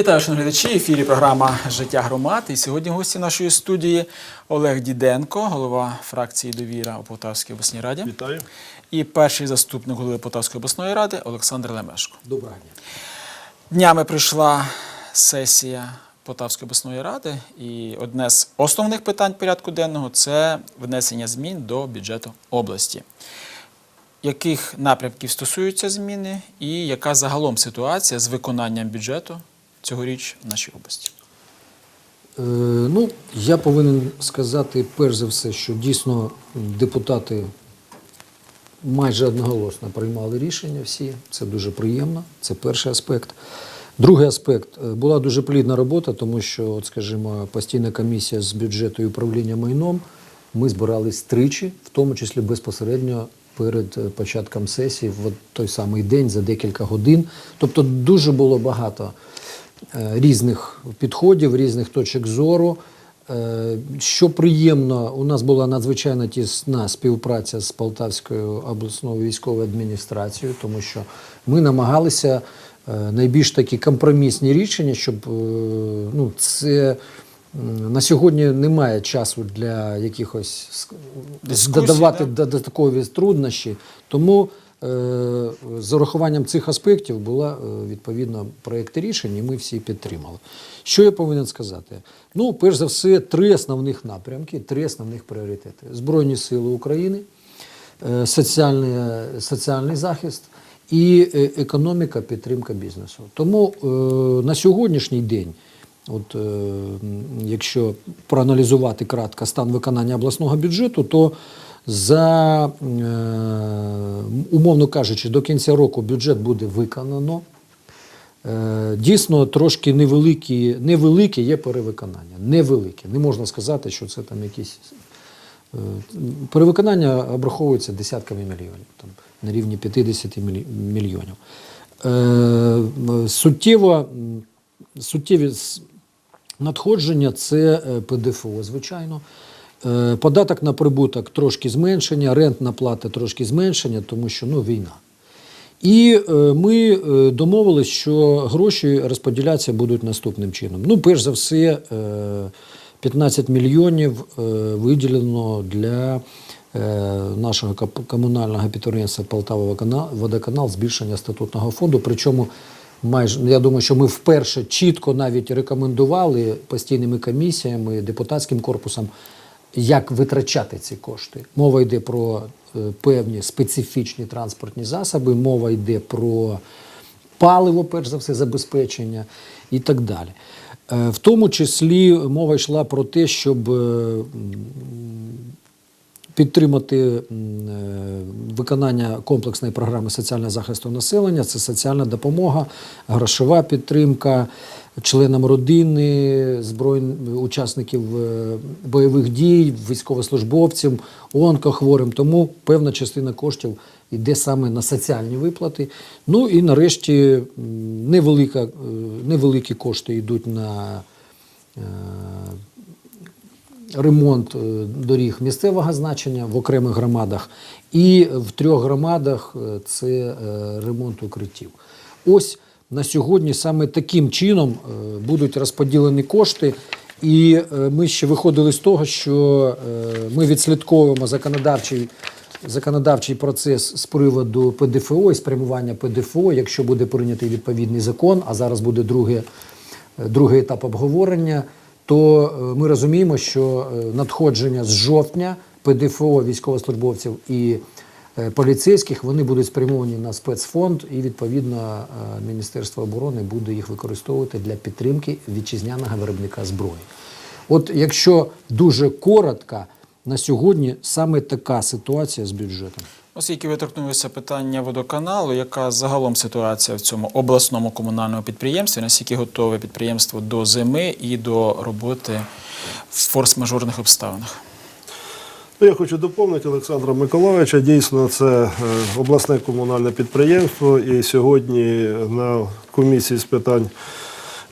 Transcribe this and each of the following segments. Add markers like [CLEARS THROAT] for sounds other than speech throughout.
Вітаю, шановні глядачі. В ефірі програма Життя громад. І сьогодні гості нашої студії Олег Діденко, голова фракції Довіра у Полтавській обласній раді, Вітаю. і перший заступник голови Полтавської обласної ради Олександр Лемешко. Доброго дня. Днями прийшла сесія Полтавської обласної ради, і одне з основних питань порядку денного це внесення змін до бюджету області. Яких напрямків стосуються зміни, і яка загалом ситуація з виконанням бюджету цьогоріч в нашій області? Е, ну, я повинен сказати, перш за все, що дійсно депутати майже одноголосно приймали рішення всі. Це дуже приємно. Це перший аспект. Другий аспект е, була дуже плідна робота, тому що, от, скажімо, постійна комісія з бюджету і управління майном. Ми збирались тричі, в тому числі безпосередньо перед е, початком сесії, в той самий день за декілька годин. Тобто дуже було багато різних підходів, різних точок зору. Е, Що приємно, у нас була надзвичайно тісна співпраця з Полтавською обласною військовою адміністрацією, тому що ми намагалися е, найбільш такі компромісні рішення, щоб е, ну, це на сьогодні немає часу для якихось ск- додавати да? додаткові труднощі. Тому е, з урахуванням цих аспектів була е, відповідно проєкти рішень, і ми всі підтримали. Що я повинен сказати? Ну, перш за все, три основних напрямки, три основних пріоритети: Збройні Сили України, е, соціальний, соціальний захист і е, економіка, підтримка бізнесу. Тому е, на сьогоднішній день. От, е, якщо проаналізувати кратко стан виконання обласного бюджету, то за, е, умовно кажучи, до кінця року бюджет буде виконано. Е, Дійсно, трошки невеликі, невелике є перевиконання. Невелике. Не можна сказати, що це там якісь. е, Перевиконання обраховується десятками мільйонів, там, на рівні 50 мільйонів. Суттєво, суттєві надходження це ПДФО, звичайно. Е, Податок на прибуток трошки зменшення, рентна плата трошки зменшення, тому що ну, війна. І е, ми е, домовились, що гроші розподілятися будуть наступним чином. Ну, перш за все, е, 15 мільйонів виділено для нашого комунального підприємства Полтава водоканал збільшення статутного фонду. Причому майже я думаю, що ми вперше чітко навіть рекомендували постійними комісіями, депутатським корпусом, як витрачати ці кошти. Мова йде про е, певні специфічні транспортні засоби, мова йде про паливо, перш за все, забезпечення і так далі. Е, В тому числі мова йшла про те, щоб е, підтримати е, виконання комплексної програми соціального захисту населення. Це соціальна допомога, грошова підтримка членам родини, збройних учасників е, бойових дій, військовослужбовцям, онкохворим. Тому певна частина коштів йде саме на соціальні виплати. Ну і нарешті невелика, е, невеликі кошти йдуть на ремонт е, доріг місцевого значення в окремих громадах, і в трьох громадах е, це е, ремонт укриттів. Ось на сьогодні саме таким чином будуть розподілені кошти. І ми ще виходили з того, що ми відслідковуємо законодавчий, законодавчий процес з приводу ПДФО і спрямування ПДФО, якщо буде прийнятий відповідний закон, а зараз буде друге, другий етап обговорення, то е, ми розуміємо, що е, надходження з жовтня ПДФО військовослужбовців і е, поліцейських вони будуть спрямовані на спецфонд, і відповідно Міністерство оборони буде їх використовувати для підтримки вітчизняного виробника зброї. От якщо дуже коротко, на сьогодні саме така ситуація з бюджетом. Оскільки ви питання водоканалу, яка загалом ситуація в цьому обласному комунальному підприємстві, наскільки готове підприємство до зими і до роботи в форс-мажорних обставинах? Ну, я хочу доповнити Олександра Миколаївича. Дійсно, це е, обласне комунальне підприємство, і сьогодні на комісії з питань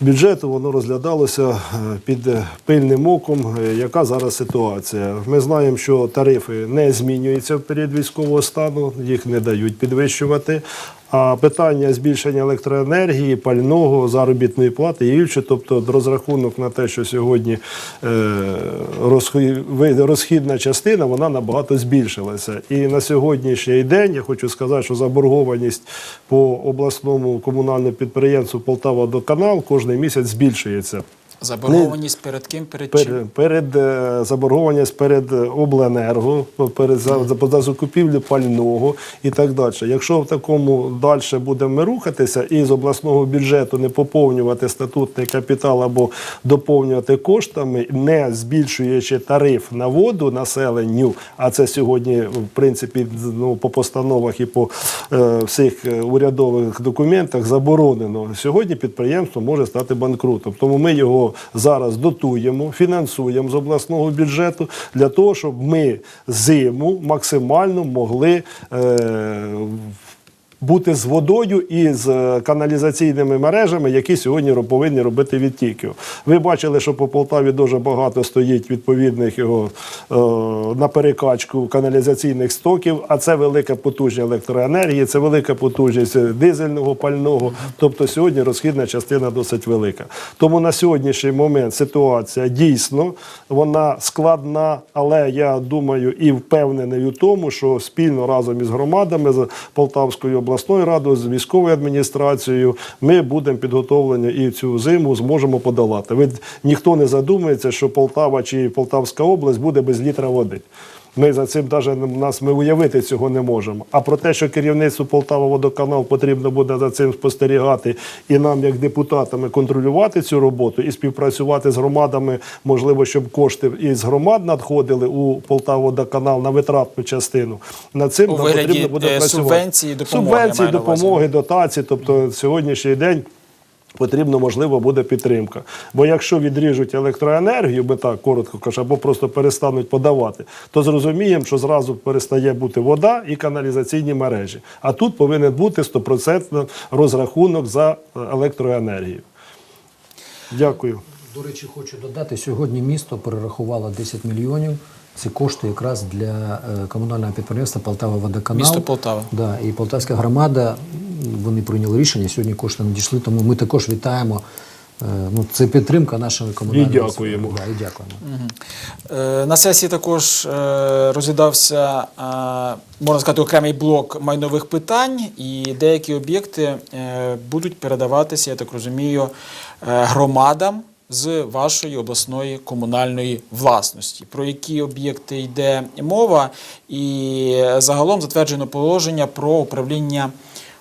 бюджету воно розглядалося е, під пильним оком, е, яка зараз ситуація. Ми знаємо, що тарифи не змінюються в період військового стану, їх не дають підвищувати. А питання збільшення електроенергії, пального, заробітної плати і інше, тобто розрахунок на те, що сьогодні е, розхідна частина, вона набагато збільшилася. І на сьогоднішній день я хочу сказати, що заборгованість по обласному комунальному підприємству Полтава-Водоканал кожен місяць збільшується. Заборгованість перед ким? Перед чим? Перед, перед е, заборгованість перед обленерго, перед за, за, за закупівлю пального і так далі. Якщо в такому далі будемо рухатися і з обласного бюджету не поповнювати статутний капітал або доповнювати коштами, не збільшуючи тариф на воду населенню, а це сьогодні, в принципі, ну, по постановах і по е, всіх урядових документах заборонено. Сьогодні підприємство може стати банкрутом. Тому ми його зараз дотуємо, фінансуємо з обласного бюджету для того, щоб ми зиму максимально могли. Е, бути з водою і з е, каналізаційними мережами, які сьогодні повинні робити відтіків. Ви бачили, що по Полтаві дуже багато стоїть відповідних його е, на перекачку каналізаційних стоків, а це велика потужність електроенергії, це велика потужність дизельного пального. Тобто сьогодні розхідна частина досить велика. Тому на сьогоднішній момент ситуація дійсно вона складна, але я думаю і впевнений у тому, що спільно разом із громадами з Полтавською обласною радою, з військовою адміністрацією, ми будемо підготовлені і цю зиму зможемо подолати. Ви ніхто не задумається, що Полтава чи Полтавська область буде без літра води. Ми за цим навіть нас ми уявити цього не можемо. А про те, що керівництву Полтава водоканал потрібно буде за цим спостерігати і нам, як депутатами, контролювати цю роботу і співпрацювати з громадами, можливо, щоб кошти із громад надходили у Полтава водоканал на витратну частину. Над цим У нам потрібно буде е, працювати. субвенції, допомоги, субвенції, на допомоги, дотації. Тобто сьогоднішній день. Потрібно, можливо, буде підтримка. Бо якщо відріжуть електроенергію, би так коротко кажу, або просто перестануть подавати, то зрозуміємо, що зразу перестає бути вода і каналізаційні мережі. А тут повинен бути стопроцентний розрахунок за е, електроенергію. Дякую. До речі, хочу додати, сьогодні місто перерахувало 10 мільйонів. Це кошти якраз для е, комунального підприємства Полтава Водоканал. Місто Полтава. Да, і Полтавська громада, вони прийняли рішення, сьогодні кошти надійшли, тому ми також вітаємо. Е, Ну, це підтримка нашої комунальної І дякуємо. Да, і дякуємо. Е, На сесії також е, розглядався, е, можна сказати, окремий блок майнових питань, і деякі об'єкти е, будуть передаватися, я так розумію, е, громадам з вашої обласної комунальної власності. Про які об'єкти йде мова, і загалом затверджено положення про управління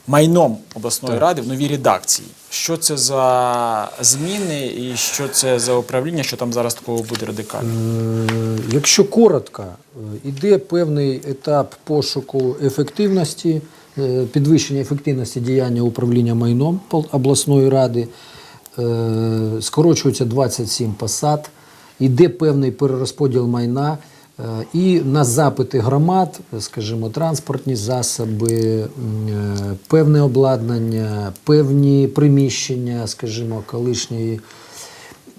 майном обласної ради в новій редакції. Що це за зміни і що це за управління, що там зараз такого буде радикально? Е, Якщо коротко, е, іде певний етап пошуку ефективності, е, підвищення ефективності діяння управління майном обласної ради, скорочується 27 посад, іде певний перерозподіл майна. І на запити громад, скажімо, транспортні засоби, е, певне обладнання, певні приміщення, скажімо, колишньої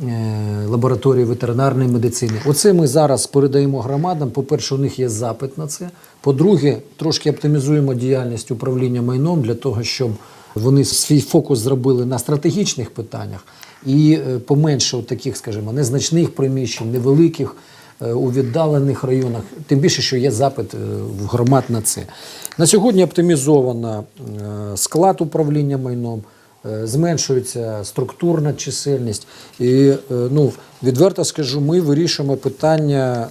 е, лабораторії ветеринарної медицини. Оце ми зараз передаємо громадам. По-перше, у них є запит на це. По-друге, трошки оптимізуємо діяльність управління майном для того, щоб вони свій фокус зробили на стратегічних питаннях і е, поменше таких, скажімо, незначних приміщень, невеликих. Е, У віддалених районах, тим більше, що є запит е, в громад на це. На сьогодні оптимізовано е, склад управління майном, зменшується структурна чисельність. І ну, відверто скажу, ми вирішуємо питання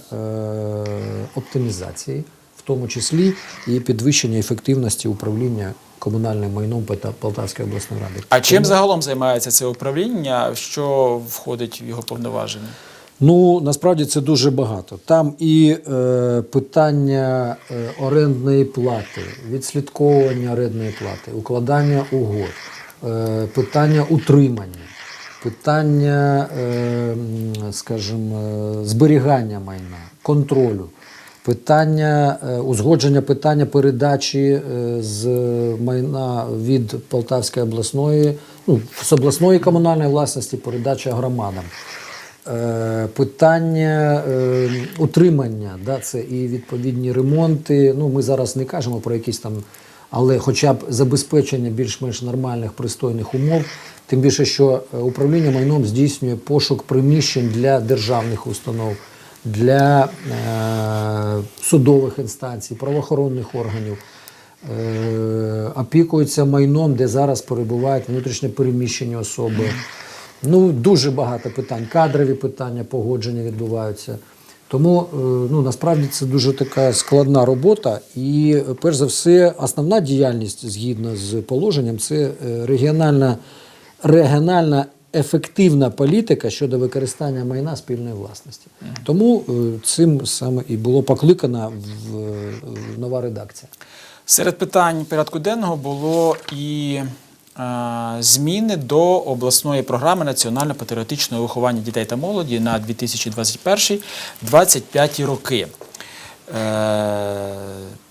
оптимізації, в тому числі і підвищення ефективності управління комунальним майном Полтавської обласної ради. А чим загалом займається це управління? Що входить в його повноваження? Ну насправді це дуже багато. Там і е, питання е, орендної плати, відслідковування орендної плати, укладання угод, е, питання утримання, питання, е, скажімо, е, зберігання майна, контролю. Питання е, узгодження питання передачі з майна від Полтавської обласної, ну, з обласної комунальної власності, передача громадам. Е, Питання е, утримання, да, це і відповідні ремонти. Ну, ми зараз не кажемо про якісь там але хоча б забезпечення більш-менш нормальних пристойних умов. Тим більше, що е, управління майном здійснює пошук приміщень для державних установ, для е, судових інстанцій, правоохоронних органів. Е, опікується майном, де зараз перебувають внутрішньо переміщені особи. Ну, дуже багато питань, кадрові питання, погодження відбуваються. Тому е, ну, насправді це дуже така складна робота. І, перш за все, основна діяльність згідно з положенням це е, регіональна, регіональна ефективна політика щодо використання майна спільної власності. Тому е, цим саме і було покликана в, в нова редакція. Серед питань порядку денного було і зміни до обласної програми національно-патріотичного виховання дітей та молоді на 2021-2025 роки. Е,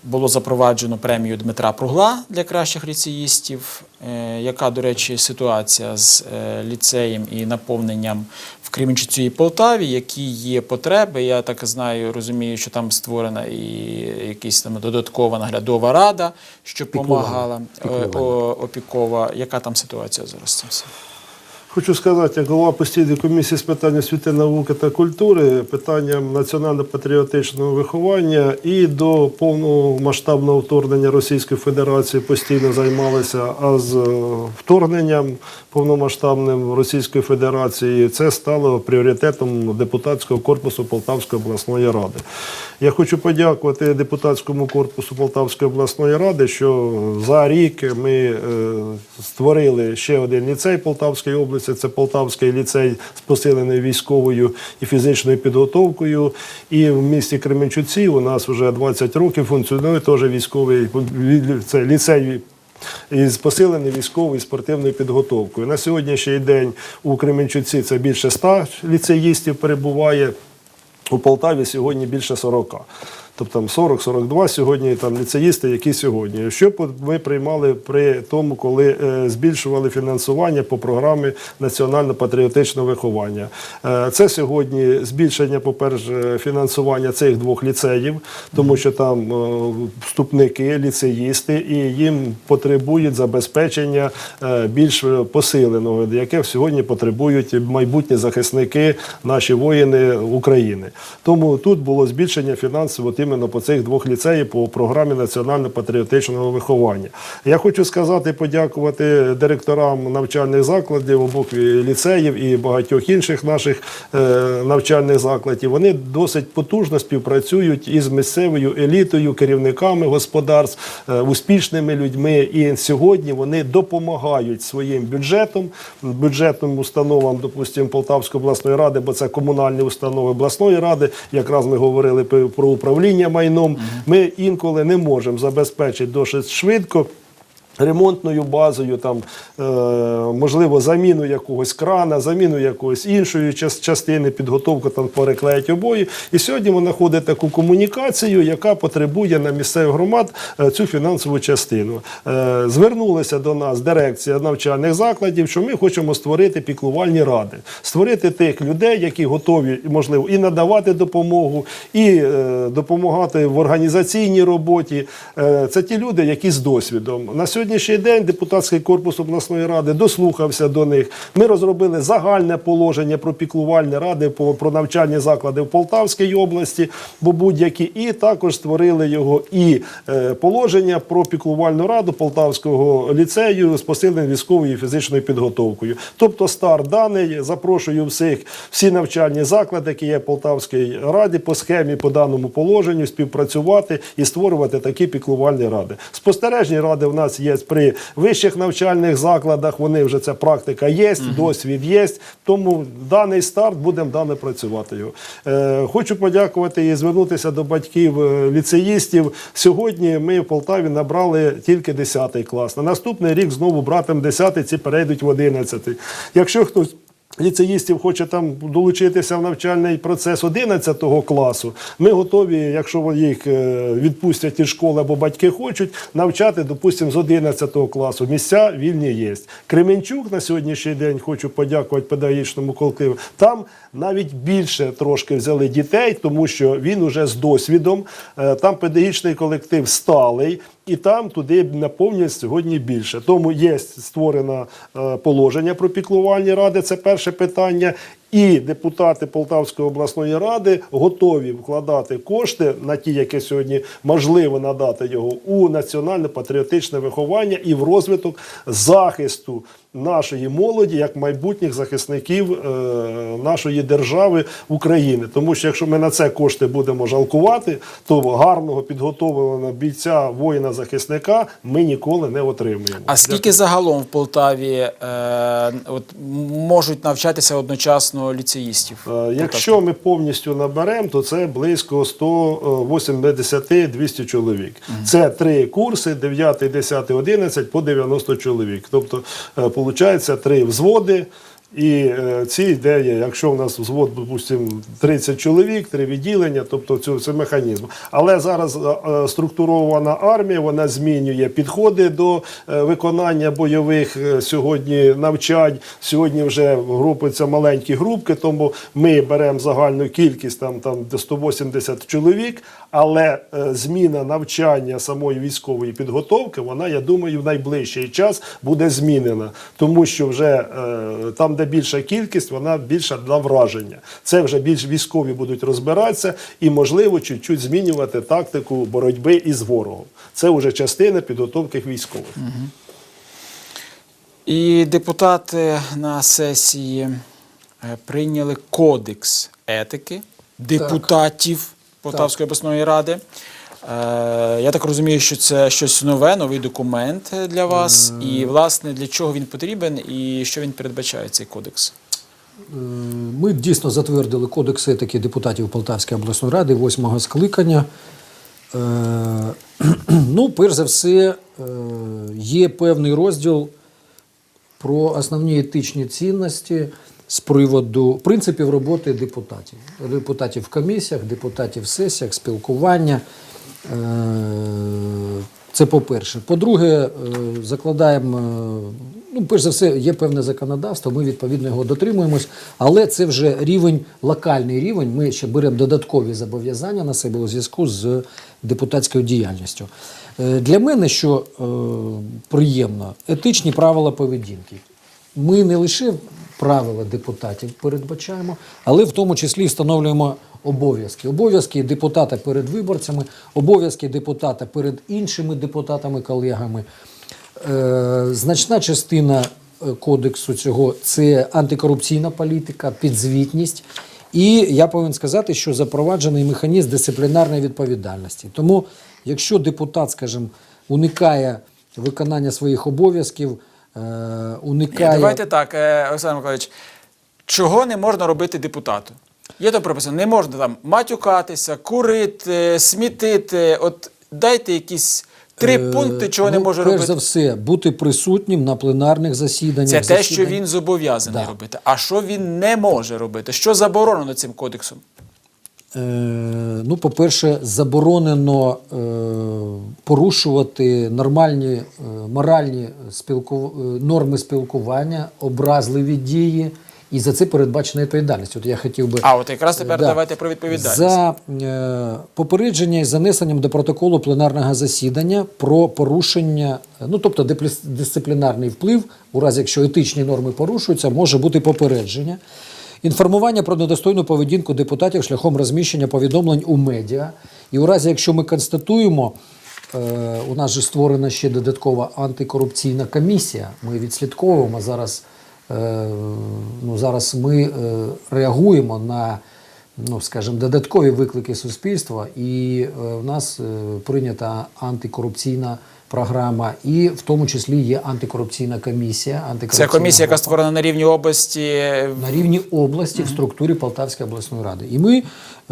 було запроваджено премію Дмитра Пругла для кращих ліцеїстів. Е, яка, до речі, ситуація з е, ліцеєм і наповненням Кременчуці і Полтаві, які є потреби? Я так знаю, розумію, що там створена і якась там додаткова наглядова рада, що допомагала Опікова. опікова. Яка там ситуація зараз? Хочу сказати, як голова постійної комісії з питань освіти, науки та культури, питанням національно-патріотичного виховання і до повного масштабного вторгнення Російської Федерації постійно займалися. А з е, вторгненням повномасштабним Російської Федерації це стало пріоритетом депутатського корпусу Полтавської обласної ради. Я хочу подякувати депутатському корпусу Полтавської обласної ради, що за рік ми е, створили ще один ліцей Полтавської області. Це Полтавський ліцей з посиленою військовою і фізичною підготовкою. І в місті Кременчуці у нас вже 20 років функціонує теж військовий це ліцей із посиленою військовою і спортивною підготовкою. На сьогоднішній день у Кременчуці це більше 100 ліцеїстів перебуває. У Полтаві сьогодні більше 40. Тобто там 40-42 сьогодні там ліцеїсти, які сьогодні. Що ми приймали при тому, коли е, збільшували фінансування по програмі національно-патріотичного виховання? Е, це сьогодні збільшення, по-перше, фінансування цих двох ліцеїв, тому що там е, вступники, ліцеїсти, і їм потребують забезпечення більш посиленого, яке сьогодні потребують майбутні захисники, наші воїни України. Тому тут було збільшення фінансів от іменно по цих двох ліцеїв по програмі національно-патріотичного виховання. Я хочу сказати, подякувати директорам навчальних закладів обох ліцеїв і багатьох інших наших е, навчальних закладів. Вони досить потужно співпрацюють із місцевою елітою, керівниками господарств, е, успішними людьми. І сьогодні вони допомагають своїм бюджетом, бюджетним установам, допустимо, Полтавської обласної ради, бо це комунальні установи обласної ради. Якраз ми говорили про управління майном. Ми інколи не можемо забезпечити досить швидко. Ремонтною базою, там е, можливо, заміну якогось крана, заміну якоїсь іншої частини, підготовку там переклеїть обої. І сьогодні вона ходить таку комунікацію, яка потребує на місцевих громад е, цю фінансову частину. Е, звернулася до нас дирекція навчальних закладів, що ми хочемо створити піклувальні ради, створити тих людей, які готові, можливо, і надавати допомогу, і допомагати в організаційній роботі. Це ті люди, які з досвідом. На сьогоднішній день депутатський корпус обласної ради дослухався до них. Ми розробили загальне положення про піклувальні ради про навчальні заклади в Полтавській області, бо будь-які, і також створили його і е, положення про піклувальну раду Полтавського ліцею з посиленою військовою і фізичною підготовкою. Тобто старт даний. Запрошую всіх всі навчальні заклади, які є в Полтавській раді, по схемі по даному положенню співпрацювати і створювати такі піклувальні ради. Спостережні ради в нас є при вищих навчальних закладах. Вони вже ця практика є, досвід є. Тому даний старт будемо дане працювати його. Е, хочу подякувати і звернутися до батьків е, ліцеїстів. Сьогодні ми в Полтаві набрали тільки 10 клас. На наступний рік знову братим 10 ці перейдуть в 11. Якщо хтось ліцеїстів хоче там долучитися в навчальний процес 11 класу, ми готові, якщо їх е, відпустять із школи або батьки хочуть, навчати, допустимо, з 11 класу. Місця вільні є. Кременчук на сьогоднішній день хочу подякувати педагогічному колективу. Там навіть більше трошки взяли дітей, тому що він уже з досвідом. Е, Там педагогічний колектив сталий. І там туди наповнюють сьогодні більше. Тому є створено е, положення про піклувальні ради. Це перше питання. І депутати Полтавської обласної ради готові вкладати кошти на ті, які сьогодні можливо надати його у національне патріотичне виховання і в розвиток захисту нашої молоді як майбутніх захисників е, нашої держави України. Тому що якщо ми на це кошти будемо жалкувати, то гарного підготовленого бійця воїна захисника ми ніколи не отримаємо. А скільки загалом в Полтаві е, от, можуть навчатися одночасно ліцеїстів? Е, Якщо ми повністю наберемо, то це близько 180-200 чоловік. Це три курси: 9, 10, 11 по 90 чоловік. Тобто, виходить, три взводи. І е, ці ідеї, якщо у нас взвод, допустимо, 30 чоловік, три відділення, тобто це, це механізм. Але зараз е, е, структурована армія, вона змінює підходи до виконання бойових сьогодні навчань. Сьогодні вже групуються маленькі групки, тому ми беремо загальну кількість там, там до 180 чоловік, але зміна навчання самої військової підготовки, вона, я думаю, в найближчий час буде змінена, тому що вже там, де більша кількість, вона більша для враження. Це вже більш військові будуть розбиратися і, можливо, чуть-чуть змінювати тактику боротьби із ворогом. Це вже частина підготовки військових. І депутати на сесії е, прийняли кодекс етики депутатів Полтавської обласної ради. Е, Я так розумію, що це щось нове, новий документ для вас. І, власне, для чого він потрібен і що він передбачає цей кодекс? Е, Ми дійсно затвердили кодекс етики депутатів Полтавської обласної ради восьмого скликання. Е, [CLEARS THROAT] Ну, перш за все, є певний розділ про основні етичні цінності з приводу принципів роботи депутатів. Депутатів в комісіях, депутатів в сесіях, спілкування. Е, Це по-перше. По-друге, е, закладаємо, е, ну, перш за все, є певне законодавство, ми відповідно його дотримуємось, але це вже рівень, локальний рівень. Ми ще беремо додаткові зобов'язання на себе у зв'язку з депутатською діяльністю. Для мене, що приємно, етичні правила поведінки. Ми не лише правила депутатів передбачаємо, але в тому числі встановлюємо обов'язки. Обов'язки депутата перед виборцями, обов'язки депутата перед іншими депутатами, колегами. Е, значна частина е, кодексу цього це антикорупційна політика, підзвітність. І я повинен сказати, що запроваджений механізм дисциплінарної відповідальності. Тому, якщо депутат, скажімо, уникає виконання своїх обов'язків, уникає. Давайте так, е, Олександр Миколаївич, чого не можна робити депутату? Є там прописано, не можна там матюкатися, курити, смітити. От дайте якісь три Е, пункти, чого не ну, може перш робити. за все, бути присутнім на пленарних засіданнях. Це те, що він зобов'язаний Да. робити. А що він не може робити? Що заборонено цим кодексом? Е, ну, по-перше, заборонено е, порушувати нормальні е, моральні спілку... норми спілкування, образливі дії, і за це передбачена відповідальність. От я хотів би А от якраз тепер Да. давайте про відповідальність. за попередження із занесенням до протоколу пленарного засідання про порушення, ну тобто дисциплінарний вплив, у разі якщо етичні норми порушуються, може бути попередження. Інформування про недостойну поведінку депутатів шляхом розміщення повідомлень у медіа. І у разі, якщо ми констатуємо, е, у нас же створена ще додаткова антикорупційна комісія. Ми відслідковуємо зараз. е, Ну, зараз ми е, реагуємо на ну, скажімо, додаткові виклики суспільства, і в нас прийнята антикорупційна програма, і в тому числі є антикорупційна комісія. Це антикорупційна комісія, яка створена на рівні області. на рівні області в структурі Полтавської обласної ради. І ми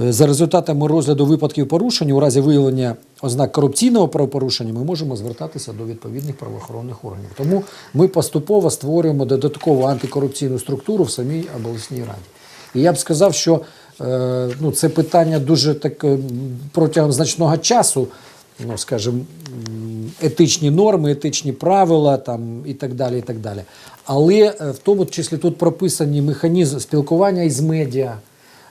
е, за результатами розгляду випадків порушень у разі виявлення ознак корупційного правопорушення ми можемо звертатися до відповідних правоохоронних органів. Тому ми поступово створюємо додаткову антикорупційну структуру в самій обласній раді. І я б сказав, що е, ну, це питання дуже так е, протягом значного часу, ну скажімо, етичні норми, етичні правила там, і так далі. І так далі. Але е, в тому числі тут прописані механізм спілкування із медіа.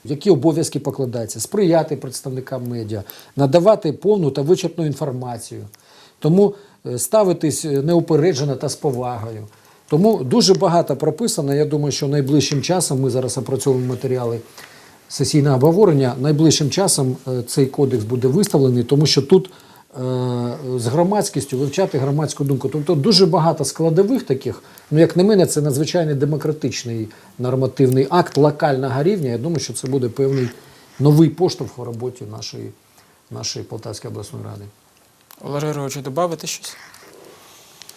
Які обов'язки покладаються, сприяти представникам медіа, надавати повну та вичерпну інформацію. Тому е, ставитись е, неупереджено та з повагою. Тому дуже багато прописано. Я думаю, що найближчим часом ми зараз опрацьовуємо матеріали сесійного обговорення. Найближчим часом цей кодекс буде виставлений, тому що тут з громадськістю вивчати громадську думку. Тобто дуже багато складових таких. Ну, як на мене, це надзвичайно демократичний нормативний акт локального рівня. Я думаю, що це буде певний новий поштовх у роботі нашої, нашої Полтавської обласної ради. Олег Григорович, додати щось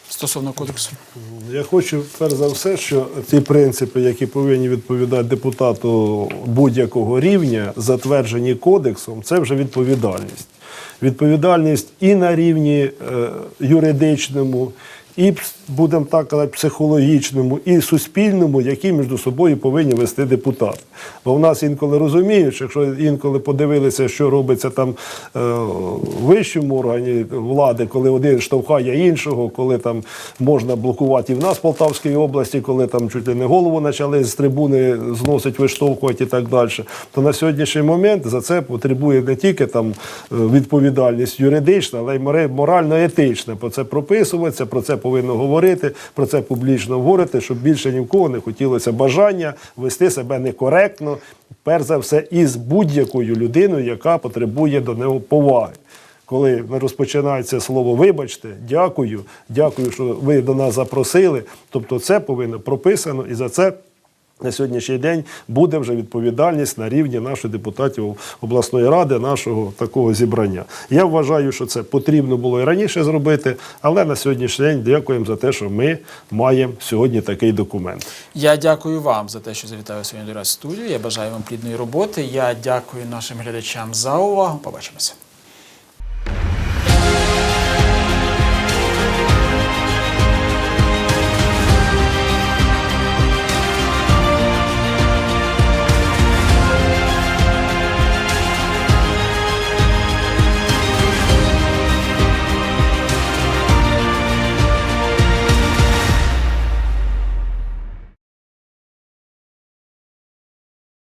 стосовно кодексу? Я хочу перш за все, що ті принципи, які повинні відповідати депутату будь-якого рівня, затверджені кодексом, це вже відповідальність. Відповідальність і на рівні е, юридичному, і будемо так казати, психологічному, і суспільному, які між собою повинні вести депутати. Бо в нас інколи розуміють, що якщо інколи подивилися, що робиться там е, в вищому органі влади, коли один штовхає іншого, коли там можна блокувати і в нас в Полтавській області, коли там чуть ли не голову почали з трибуни зносить, виштовхувати і так далі, то на сьогоднішній момент за це потребує не тільки там е, відповідальність юридична, але й морально-етична. Про це прописуватися, про це повинно говорити, про це публічно говорити, щоб більше ні в кого не хотілося бажання вести себе некоректно, перш за все, із будь-якою людиною, яка потребує до нього поваги. Коли розпочинається слово вибачте, дякую, дякую, що ви до нас запросили. Тобто це повинно прописано і за це. На сьогоднішній день буде вже відповідальність на рівні наших депутатів обласної ради, нашого такого зібрання. Я вважаю, що це потрібно було і раніше зробити, але на сьогоднішній день дякуємо за те, що ми маємо сьогодні такий документ. Я дякую вам за те, що завітали сьогодні до нас в студію. Я бажаю вам плідної роботи. Я дякую нашим глядачам за увагу. Побачимося.